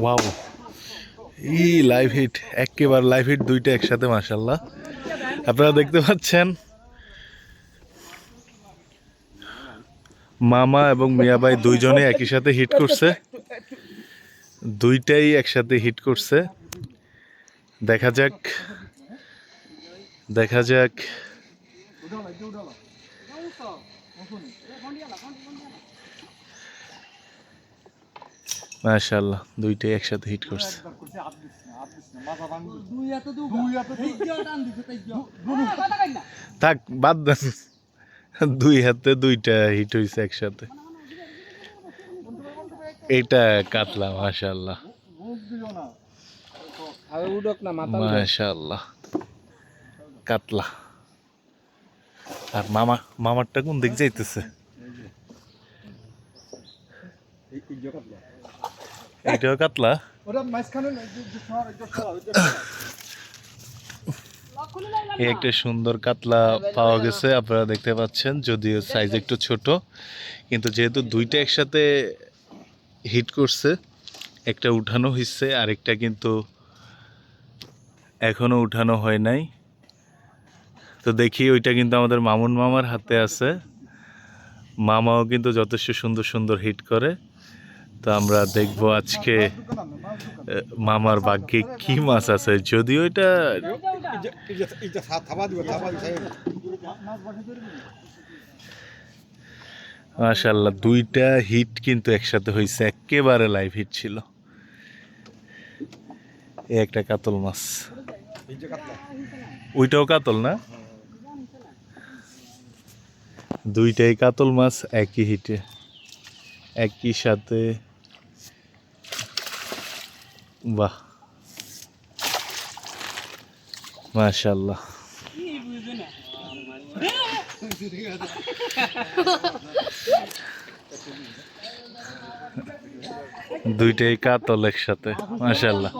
Wow ই live hit একেবারে live hit দুইটা একসাথে মাশাল্লাহ আপনারা দেখতে পাচ্ছেন? মামা এবং মিয়াবাই দুইজনে একই সাথে হিট করছে। দুইটাই একসাথে হিট করছে। দেখা যাক। দেখা যাক। মাশাল্লাহ দুইটাই একসাথে হিট করছে। থাক বাদ দেন। দুই হাতে দুইটা হিট হয়েছে একসাথে। এটা কাতলা মাশাল্লাহ আর উডক না মাথা মাশাল্লাহ কাতলা। আর মামা মামারটা কোন দিক যাইতেছে? এইটাও কাতলা এই একটা সুন্দর কাতলা পাওয়া গেছে আপনারা দেখতে পাচ্ছেন যদিও সাইজ একটু ছোট। কিন্তু যেহেতু দুইটা একসাথে হিট করছে একটা উঠানো হয়েছে আরেকটা কিন্তু এখনও উঠানো হয় নাই। তো দেখি ওইটা কিন্তু আমাদের মামুন মামার হাতে আছে। মামাও কিন্তু যথেষ্ট সুন্দর সুন্দর হিট করে। তো আমরা দেখব আজকে মামার ভাগ্যে কি মাছ আছে। যদিও এটা মাশাল্লাহ দুইটা হিট কিন্তু একসাথে হয়েছে একেবারে লাইভ হিট ছিল। একটা কাতল মাছ। ওইটাও কাতল না? দুইটাই কাতল মাছ, একই হিটে একই সাথে বাহ। মাশাল্লাহ দুইটাই কাতল একসাথে মাশাল্লাহ